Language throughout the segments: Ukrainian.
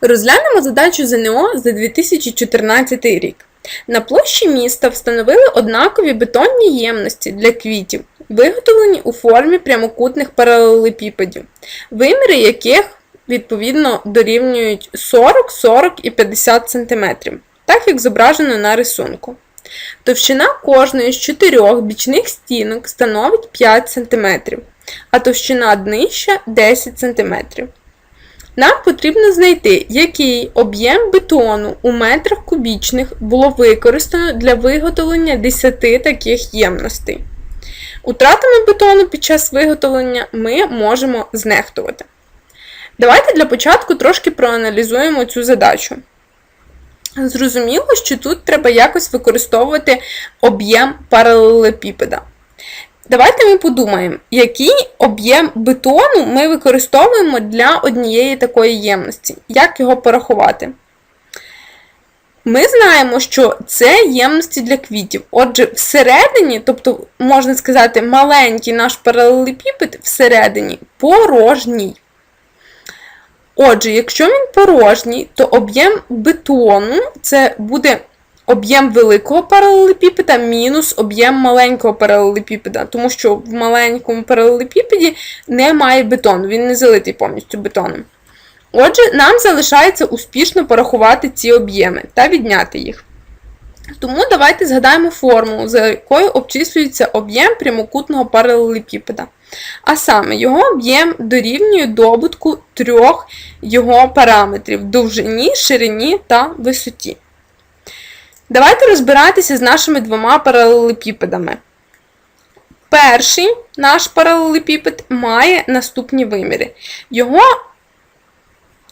Розглянемо задачу ЗНО за 2014 рік. На площі міста встановили однакові бетонні ємності для квітів, виготовлені у формі прямокутних паралелепіпедів, виміри яких відповідно дорівнюють 40, 40 і 50 см, так як зображено на рисунку. Товщина кожної з чотирьох бічних стінок становить 5 см, а товщина днища 10 см. Нам потрібно знайти, який об'єм бетону у метрах кубічних було використано для виготовлення 10 таких ємностей. Утратами бетону під час виготовлення ми можемо знехтувати. Давайте для початку трошки проаналізуємо цю задачу. Зрозуміло, що тут треба якось використовувати об'єм паралелепіпеда. Давайте ми подумаємо, який об'єм бетону ми використовуємо для однієї такої ємності. Як його порахувати? Ми знаємо, що це ємності для квітів. Отже, всередині, тобто, можна сказати, маленький наш паралелепіпед всередині порожній. Отже, якщо він порожній, то об'єм бетону це буде об'єм великого паралелепіпеда мінус об'єм маленького паралелепіпеда, тому що в маленькому паралелепіпеді немає бетону, він не залитий повністю бетоном. Отже, нам залишається успішно порахувати ці об'єми та відняти їх. Тому давайте згадаємо формулу, за якою обчислюється об'єм прямокутного паралелепіпеда. А саме, його об'єм дорівнює добутку трьох його параметрів довжині, ширині та висоті. Давайте розбиратися з нашими двома паралелепіпедами. Перший наш паралелепіпед має наступні виміри. Його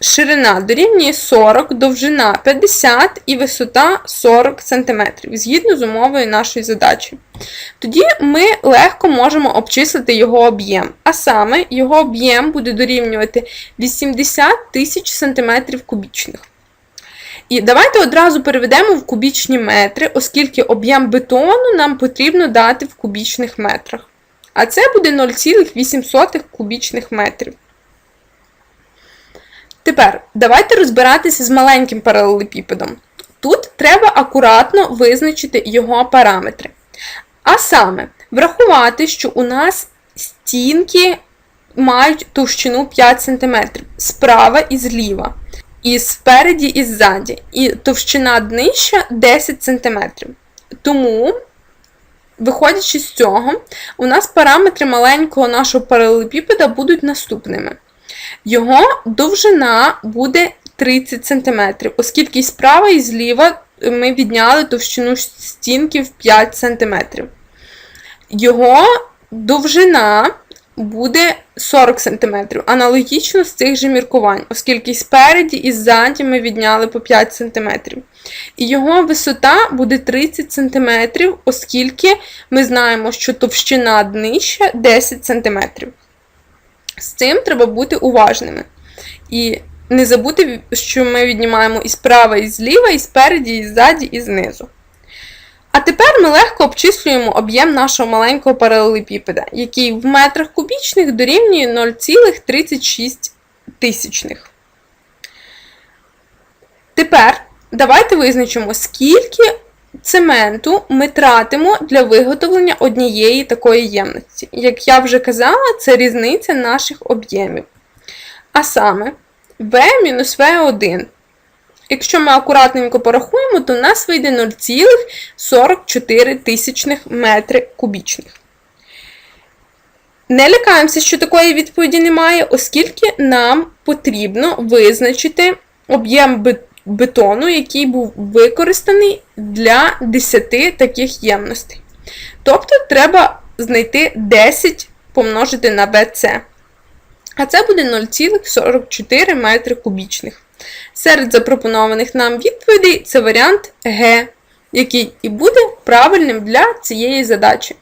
ширина дорівнює 40, довжина 50 і висота 40 см, згідно з умовою нашої задачі. Тоді ми легко можемо обчислити його об'єм, а саме його об'єм буде дорівнювати 80 тисяч см кубічних. І давайте одразу переведемо в кубічні метри, оскільки об'єм бетону нам потрібно дати в кубічних метрах. А це буде 0,8 кубічних метрів. Тепер давайте розбиратися з маленьким паралелепіпедом. Тут треба акуратно визначити його параметри. А саме, врахувати, що у нас стінки мають товщину 5 см справа і зліва і спереді, і ззаді. І товщина днища 10 см. Тому, виходячи з цього, у нас параметри маленького нашого паралелепіпеда будуть наступними. Його довжина буде 30 см, оскільки справа і зліва ми відняли товщину стінки в 5 см. Його довжина буде 40 см, аналогічно з цих же міркувань, оскільки спереді і ззаді ми відняли по 5 см. І його висота буде 30 см, оскільки ми знаємо, що товщина днища 10 см. З цим треба бути уважними. І не забути, що ми віднімаємо і справа, і зліва, і спереді, і ззаді, і знизу. А тепер ми легко обчислюємо об'єм нашого маленького паралелепіпеда, який в метрах кубічних дорівнює 0,36. тисячних. Тепер давайте визначимо, скільки цементу ми тратимо для виготовлення однієї такої ємності. Як я вже казала, це різниця наших об'ємів. А саме V-V1 Якщо ми акуратненько порахуємо, то в нас вийде 0,44 тисячних метри кубічних. Не лякаємося, що такої відповіді немає, оскільки нам потрібно визначити об'єм бетону, який був використаний для 10 таких ємностей. Тобто, треба знайти 10 помножити на BC. А це буде 0,44 метри кубічних. Серед запропонованих нам відповідей це варіант Г, який і буде правильним для цієї задачі.